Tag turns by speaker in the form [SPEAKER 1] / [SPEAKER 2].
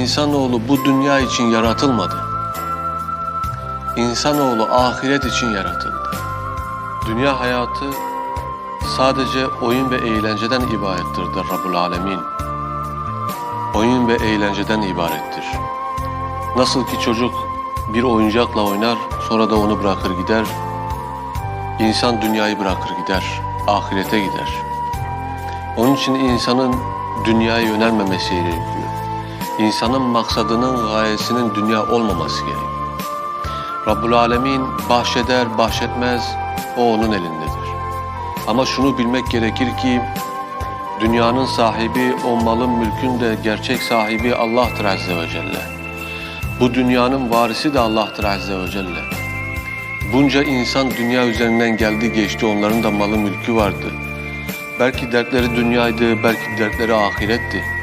[SPEAKER 1] insanoğlu bu dünya için yaratılmadı. İnsanoğlu ahiret için yaratıldı. Dünya hayatı sadece oyun ve eğlenceden ibarettir der Rabbul Alemin. Oyun ve eğlenceden ibarettir. Nasıl ki çocuk bir oyuncakla oynar, sonra da onu bırakır gider. İnsan dünyayı bırakır gider, ahirete gider. Onun için insanın dünyaya yönelmemesi gerekiyor. İnsanın maksadının, gayesinin dünya olmaması gerekiyor. Rabbul Alemin bahşeder, bahşetmez, o onun elindedir. Ama şunu bilmek gerekir ki, dünyanın sahibi, o malın, mülkün de gerçek sahibi Allah'tır Azze ve Celle. Bu dünyanın varisi de Allah'tır Azze ve Celle. Bunca insan dünya üzerinden geldi geçti, onların da malı mülkü vardı. Belki dertleri dünyaydı, belki dertleri ahiretti.